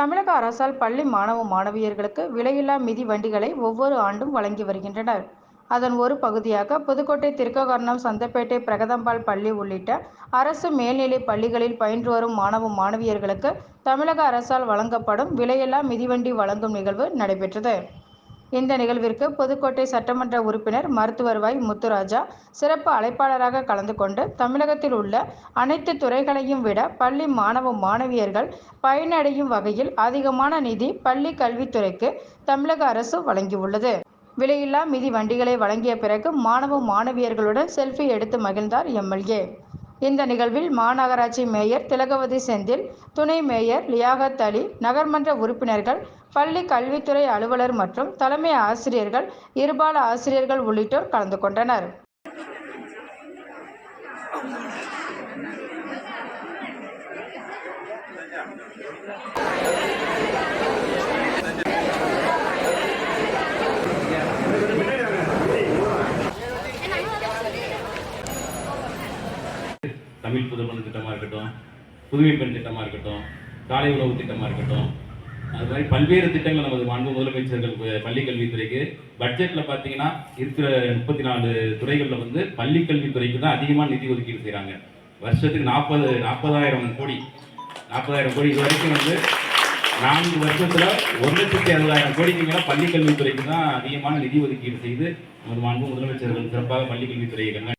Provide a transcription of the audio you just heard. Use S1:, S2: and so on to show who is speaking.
S1: தமிழக அரசால் பள்ளி மாணவ மாணவியர்களுக்கு விலையில்லா மிதி வண்டிகளை ஒவ்வொரு ஆண்டும் வழங்கி வருகின்றனர். அதன் ஒரு பகுதியாக புதுக்கோட்டை திருக்ககர்ணம் சந்தப்பேட்டை பிரகதம்பாள் பள்ளி உள்ளிட்ட அரசு மேல்நிலைப் பள்ளிகளில் பயின்று வரும் மாணவ மாணவியர்களுக்கு தமிழக அரசால் வழங்கப்படும் விலையில்லா மிதிவண்டி வழங்கும் நிகழ்வு நடைபெற்றது. இந்த நிகழ்விற்கு புதுக்கோட்டை சட்டமன்ற உறுப்பினர் மருத்துவர் வை முத்துராஜா சிறப்பு அழைப்பாளராக கலந்து கொண்டு தமிழகத்தில் உள்ள அனைத்து துறைகளையும் விட பள்ளி மாணவ மாணவியர்கள் பயனடையும் வகையில் அதிகமான நிதி பள்ளி கல்வித்துறைக்கு தமிழக அரசு வழங்கியுள்ளது. விலையில்லா மிதி வண்டிகளை வழங்கிய பிறகு மாணவ மாணவியர்களுடன் செல்ஃபி எடுத்து மகிழ்ந்தார் எம்எல்ஏ இந்த நிகழ்வில் மாநகராட்சி மேயர் திலகவதி செந்தில் துணை மேயர் லியாகத் அலி நகர்மன்ற உறுப்பினர்கள் பள்ளி கல்வித்துறை அலுவலர் மற்றும் தலைமை ஆசிரியர்கள் இருபால ஆசிரியர்கள் உள்ளிட்டோர் கலந்து கொண்டனர்.
S2: தமிழ் புதுமண திட்டமாக இருக்கட்டும் புதுமை பெண் திட்டமாக இருக்கட்டும் காலை உணவு திட்டமாக இருக்கட்டும். அது மாதிரி பல்வேறு திட்டங்கள் நமது மாண்பு முதலமைச்சர்கள் பள்ளி கல்வித்துறைக்கு. பட்ஜெட்டில் பார்த்தீங்கன்னா இருக்கிற முப்பத்தி நாலு துறைகளில் வந்து பள்ளி கல்வித்துறைக்கு தான் அதிகமாக நிதி ஒதுக்கீடு செய்கிறாங்க வருஷத்துக்கு நாற்பது நாற்பதாயிரம் கோடி. நாற்பதாயிரம் கோடி. இது வரைக்கும் வந்து நான்கு வருஷத்தில் ஒரு லட்சத்தி அறுபதாயிரம் கோடிக்கு மேலே பள்ளி கல்வித்துறைக்கு தான் அதிகமான நிதி ஒதுக்கீடு செய்து நமது மாண்பு முதலமைச்சர்கள் சிறப்பாக பள்ளி கல்வித்துறையை கண்காணி